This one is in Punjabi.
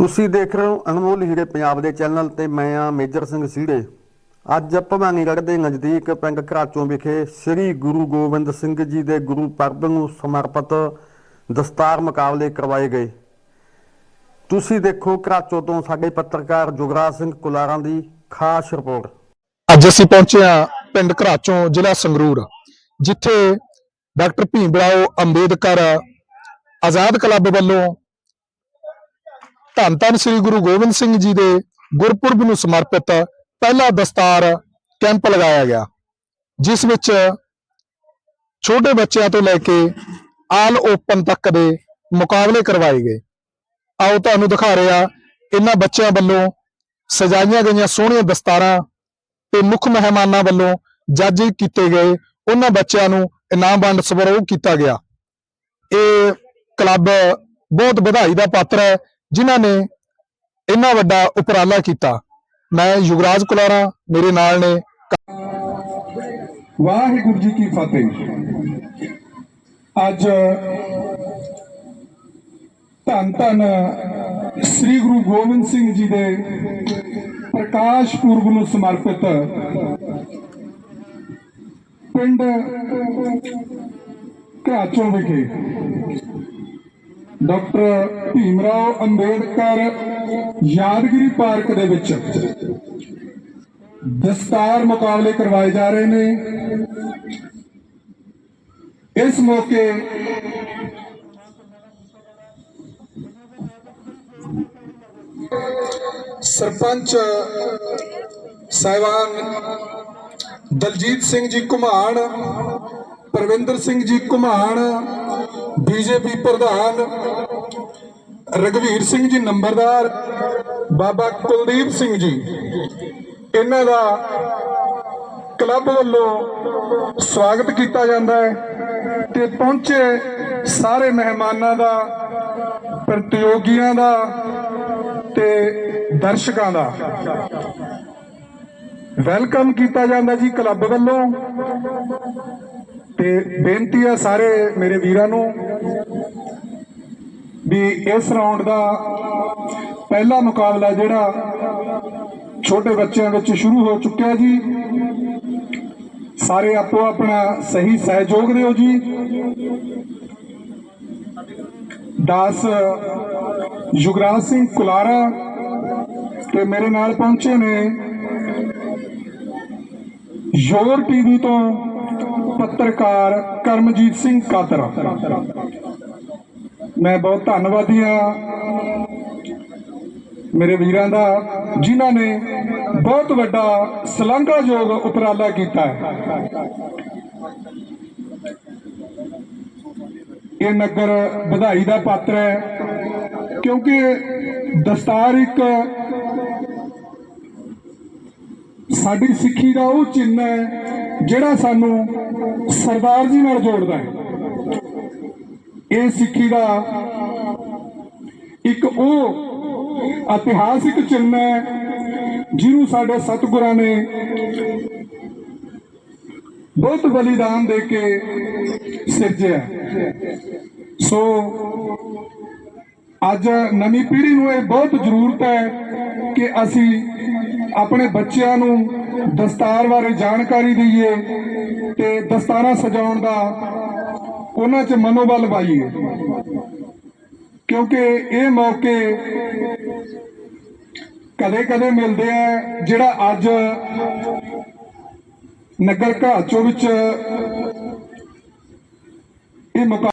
ਤੁਸੀਂ ਦੇਖ ਰਹੇ ਹੋ ਅਨਮੋਲ ਹੀਰੇ ਪੰਜਾਬ ਦੇ ਚੈਨਲ ਤੇ ਮੈਂ ਆ ਮੇਜਰ ਸਿੰਘ ਸੀੜੇ। ਅੱਜ ਭਵਾਨੀਗੜ੍ਹ ਦੇ ਨਜ਼ਦੀਕ ਪਿੰਡ ਘਰਾਚੋਂ ਵਿਖੇ ਸ੍ਰੀ ਗੁਰੂ ਗੋਬਿੰਦ ਸਿੰਘ ਜੀ ਦੇ ਗੁਰੂ ਪਰਬ ਨੂੰ ਸਮਰਪਿਤ ਦਸਤਾਰ ਮੁਕਾਬਲੇ ਕਰਵਾਏ ਗਏ। ਤੁਸੀਂ ਦੇਖੋ ਘਰਾਚੋਂ ਤੋਂ ਸਾਡੇ ਪੱਤਰਕਾਰ ਜੁਗਰਾਜ ਸਿੰਘ ਕੁਲਾਰਾਂ ਦੀ ਖਾਸ ਰਿਪੋਰਟ। ਅੱਜ ਅਸੀਂ ਪਹੁੰਚੇ ਹਾਂ ਪਿੰਡ ਘਰਾਚੋਂ, ਜ਼ਿਲ੍ਹਾ ਸੰਗਰੂਰ, ਜਿੱਥੇ ਡਾਕਟਰ ਭੀਮ ਰਾਓ ਅੰਬੇਦਕਰ ਆਜ਼ਾਦ ਕਲੱਬ ਵੱਲੋਂ ਧੰਨ ਧੰਨ ਸ੍ਰੀ ਗੁਰੂ ਗੋਬਿੰਦ ਸਿੰਘ ਜੀ ਦੇ ਗੁਰਪੁਰਬ ਨੂੰ ਸਮਰਪਿਤ ਪਹਿਲਾ ਦਸਤਾਰ ਕੈਂਪ ਲਗਾਇਆ ਗਿਆ, ਜਿਸ ਵਿੱਚ ਛੋਟੇ ਬੱਚਿਆਂ ਤੋਂ ਲੈ ਕੇ ਆਲ ਓਪਨ ਤੱਕ ਦੇ ਮੁਕਾਬਲੇ ਕਰਵਾਏ ਗਏ। ਆਓ ਤੁਹਾਨੂੰ ਦਿਖਾ ਰਿਹਾ, ਇਹਨਾਂ ਬੱਚਿਆਂ ਵੱਲੋਂ ਸਜਾਈਆਂ ਗਈਆਂ ਸੋਹਣੀਆਂ ਦਸਤਾਰਾਂ ਤੇ ਮੁੱਖ ਮਹਿਮਾਨਾਂ ਵੱਲੋਂ ਜੱਜ ਕੀਤੇ ਗਏ, ਉਹਨਾਂ ਬੱਚਿਆਂ ਨੂੰ ਇਨਾਮ ਵੰਡ ਸਮਾਰੋਹ ਕੀਤਾ ਗਿਆ। ਇਹ ਕਲੱਬ ਬਹੁਤ ਵਧਾਈ ਦਾ ਪਾਤਰ ਹੈ ਜਿਨ੍ਹਾਂ ਨੇ ਇੰਨਾ ਵੱਡਾ ਉਪਰਾਲਾ ਕੀਤਾ। ਮੈਂ ਯੁਵਰਾਜ ਕੁਲਾਰਾ, ਮੇਰੇ ਨਾਲ ਨੇ ਵਾਹਿਗੁਰੂ ਜੀ ਕੀ ਫਤਿਹ। ਅੱਜ ਧੰਨ ਧੰਨ ਸ੍ਰੀ ਗੁਰੂ ਗੋਬਿੰਦ ਸਿੰਘ ਜੀ ਦੇ ਪ੍ਰਕਾਸ਼ ਪੁਰਬ ਨੂੰ ਸਮਰਪਿਤ ਪਿੰਡ ਘਾਚੋਂ ਵਿਖੇ ਡਾਕਟਰ ਭੀਮਰਾਓ ਅੰਬੇਡਕਰ ਯਾਦਗਿਰੀ ਪਾਰਕ ਦੇ ਵਿੱਚ ਦਸਤਾਰ ਮੁਕਾਬਲੇ ਕਰਵਾਏ ਜਾ ਰਹੇ ਨੇ। ਇਸ ਮੌਕੇ ਸਰਪੰਚ ਸਾਹਿਬਾਨ ਦਲਜੀਤ ਸਿੰਘ ਜੀ ਘੁਮਾਣ ਪਰਵਿੰਦਰ ਸਿੰਘ ਜੀ ਘੁਮਾਣ, ਬੀਜੇਪੀ ਪ੍ਰਧਾਨ ਰਗਵੀਰ ਸਿੰਘ ਜੀ ਨੰਬਰਦਾਰ, ਬਾਬਾ ਕੁਲਦੀਪ ਸਿੰਘ ਜੀ। ਇਹਨਾਂ ਦਾ ਕਲੱਬ ਵੱਲੋਂ ਸਵਾਗਤ ਕੀਤਾ ਜਾਂਦਾ ਹੈ ਤੇ ਪਹੁੰਚੇ ਸਾਰੇ ਮਹਿਮਾਨਾਂ ਦਾ, ਪ੍ਰਤੀਯੋਗੀਆਂ ਦਾ ਤੇ ਦਰਸ਼ਕਾਂ ਦਾ। ਵੈਲਕਮ ਕੀਤਾ ਜਾਂਦਾ ਜੀ ਕਲੱਬ ਵੱਲੋਂ। ਤੇ ਬੇਨਤੀ ਹੈ ਸਾਰੇ ਮੇਰੇ ਵੀਰਾਂ ਨੂੰ ਵੀ ਇਸ ਰਾਉਂਡ ਦਾ ਪਹਿਲਾ ਮੁਕਾਬਲਾ ਜਿਹੜਾ ਛੋਟੇ ਬੱਚਿਆਂ ਵਿੱਚ ਸ਼ੁਰੂ ਹੋ ਚੁੱਕਿਆ ਜੀ, ਸਾਰੇ ਆਪੋ ਆਪਣਾ ਸਹੀ ਸਹਿਯੋਗ ਦਿਓ ਜੀ। ਦਾਸ ਯੁਗਰਾਜ ਸਿੰਘ ਕੁਲਾਰਾ ਤੇ ਮੇਰੇ ਨਾਲ ਪਹੁੰਚੇ ਨੇ। ਯੋਰ ਟੀਵੀ ਤੋਂ ਪੱਤਰਕਾਰ ਕਰਮਜੀਤ ਸਿੰਘ ਕਾਤਰਾ। ਮੈਂ ਬਹੁਤ ਧੰਨਵਾਦੀ ਹਾਂ ਮੇਰੇ ਵੀਰਾਂ ਦਾ, ਜਿਨ੍ਹਾਂ ਨੇ ਬਹੁਤ ਵੱਡਾ ਸ਼ਲਾਘਾਯੋਗ ਉਪਰਾਲਾ ਕੀਤਾ ਹੈ। ਇਹ ਨਗਰ ਵਧਾਈ ਦਾ ਪਾਤਰ ਹੈ, ਕਿਉਂਕਿ ਦਸਤਾਰ ਇੱਕ ਸਾਡੀ ਸਿੱਖੀ ਦਾ ਉਹ ਚਿੰਨ੍ਹ ਹੈ, ਜਿਹੜਾ ਸਾਨੂੰ ਸਰਦਾਰ ਜੀ ਨਾਲ ਜੋੜਦਾ ਹੈ। ਇਹ ਸਿੱਖੀ ਦਾ ਇੱਕ ਉਹ ਇਤਿਹਾਸਿਕ ਚਿੰਨ੍ਹ ਹੈ, ਜਿਹਨੂੰ ਸਾਡੇ ਸਤਿਗੁਰਾਂ ਨੇ ਬਹੁਤ ਬਲੀਦਾਨ ਦੇ ਕੇ ਸਿਰਜਿਆ ਸੋ ਅੱਜ ਨਵੀਂ ਪੀੜ੍ਹੀ ਨੂੰ ਇਹ ਬਹੁਤ ਜ਼ਰੂਰਤ ਹੈ ਕਿ ਅਸੀਂ ਆਪਣੇ ਬੱਚਿਆਂ ਨੂੰ ਦਸਤਾਰ ਬਾਰੇ ਜਾਣਕਾਰੀ ਦਈਏ ਤੇ ਦਸਤਾਰਾਂ ਸਜਾਉਣ ਦਾ ਉਹਨਾਂ 'ਚ ਮਨੋਬਲ ਪਾਈਏ। ਕਿਉਂਕਿ ਇਹ ਮੌਕੇ ਕਦੇ-ਕਦੇ ਮਿਲਦੇ ਆ, ਜਿਹੜਾ ਅੱਜ ਨਗਰ ਘਾਚੋ ਵਿੱਚ ਇਹ ਮੁਕਾ